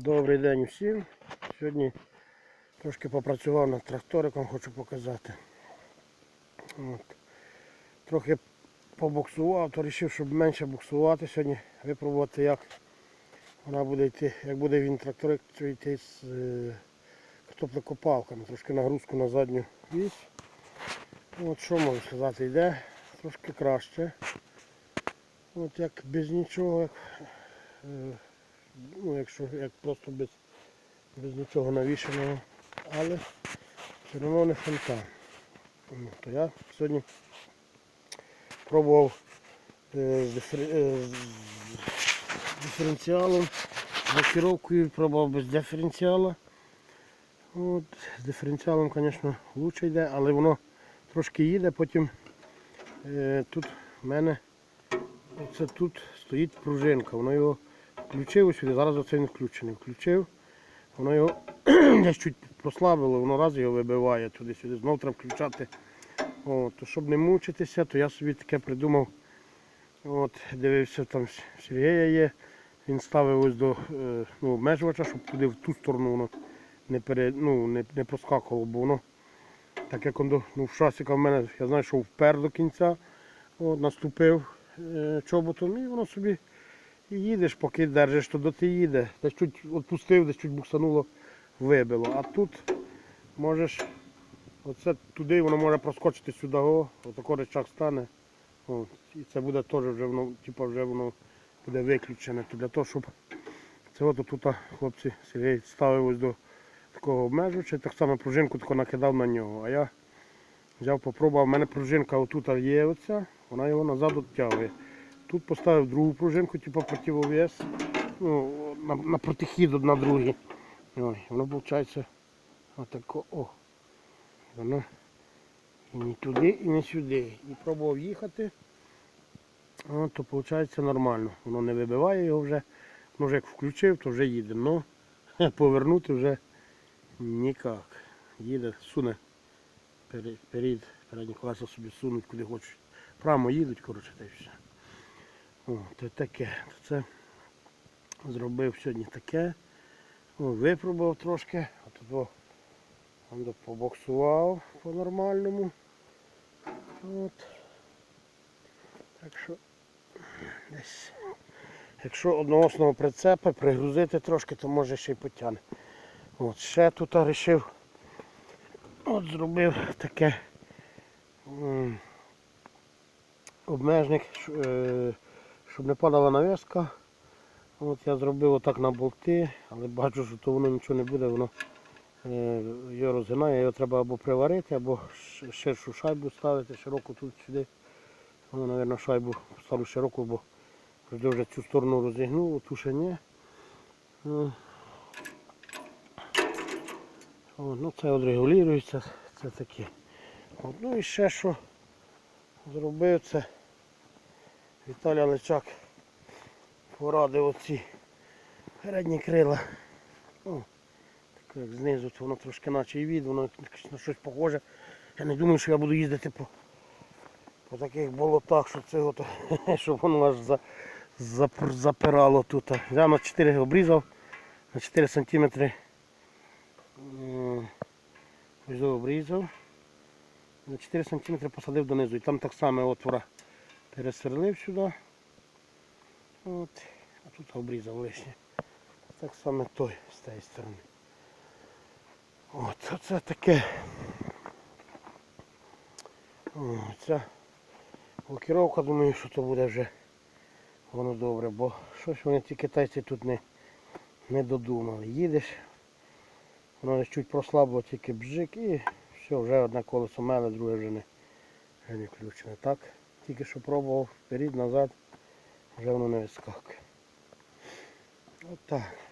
Добрий день усім. Сьогодні трошки попрацював над тракториком, хочу показати. От. Трохи побуксував, то вирішив, щоб менше буксувати сьогодні, випробувати, як вона буде йти, як буде він тракторик йти з е, картоплекопалками. Трошки нагрузку на задню вісь. От що можу сказати, йде трошки краще. От як без нічого, як, е, ну, якщо як просто без, без нічого навішеного, але все одно не фонтан. То я сьогодні пробував е, з, дифер... е, з диференціалом, блокіровкою пробував без диференціала. От, з диференціалом, звісно, краще йде, але воно трошки їде, потім е, тут в мене Оце тут стоїть пружинка. Воно його включив сюди, зараз оце він включений. Включив, воно його десь чуть послабило, воно раз його вибиває туди-сюди. Знов треба включати. О, то щоб не мучитися, то я собі таке придумав. От, дивився, там Сергія є. Він ставив ось до е, ну, обмежувача, щоб туди в ту сторону воно не, пере, ну, не, не проскакувало, бо воно, так як воно ну, в шасіка в мене, я знаю, що впер до кінця, от, наступив е, чоботом і воно собі і їдеш, поки держиш, то доти їде. Десь чуть відпустив, десь чуть буксануло, вибило. А тут можеш оце туди воно може проскочити сюди, о, отако речах стане. О, і це буде теж вже воно, типу, вже воно буде виключене. То для того, щоб це от тут хлопці Сергій ставив ось до такого обмежувача, так само пружинку тако накидав на нього. А я взяв, попробував, у мене пружинка отут є оця, вона його назад відтягує. Тут поставив другу пружинку, типу противовес, ну, на, на протихід на другий. Ой, воно виходить отако, о. Воно і не туди, і не сюди. І пробував їхати, о, то виходить нормально. Воно не вибиває його вже. Ну, вже як включив, то вже їде. Ну, повернути вже ніяк. Їде, суне перед, перед передні колеса собі сунуть куди хочуть. Прямо їдуть, коротше, та й все. О, то таке. Це зробив сьогодні таке. Випробував трошки. А тут побоксував по-нормальному. От. Так що десь. Якщо одноосного прицепа пригрузити трошки, то може ще й потягне. От, ще тут вирішив. От зробив таке м, обмежник, е, щоб не падала навіска. От я зробив отак на болти, але бачу, що то воно нічого не буде, воно е, його розгинає, його треба або приварити, або ширшу шайбу ставити, широку тут сюди. Ну, мабуть, шайбу ставлю широку, бо вже цю сторону розігнув, ту ще ні. О, ну це от регулюється, це таке. Ну і ще що зробив це Віталій Личак порадив оці передні крила. Ну, так як знизу, то воно трошки наче і від, воно на щось похоже. Я не думаю, що я буду їздити по, по таких болотах, що це от, щоб воно аж за, запр- запирало тут. Я на 4 обрізав, на 4 сантиметри Ось обрізав. На 4 см посадив донизу. І там так само отвора пересверлив сюди. От. А тут обрізав лишнє. Так само той з тієї сторони. От, оце таке. О, блокіровка, думаю, що то буде вже воно добре, бо щось вони ці китайці тут не, не додумали. Їдеш, Воно чуть прослабло тільки бжик і все, вже одне колесо меле, друге вже не, вже не включене. Так, тільки що пробував вперед, назад, вже воно не відскакує. Отак.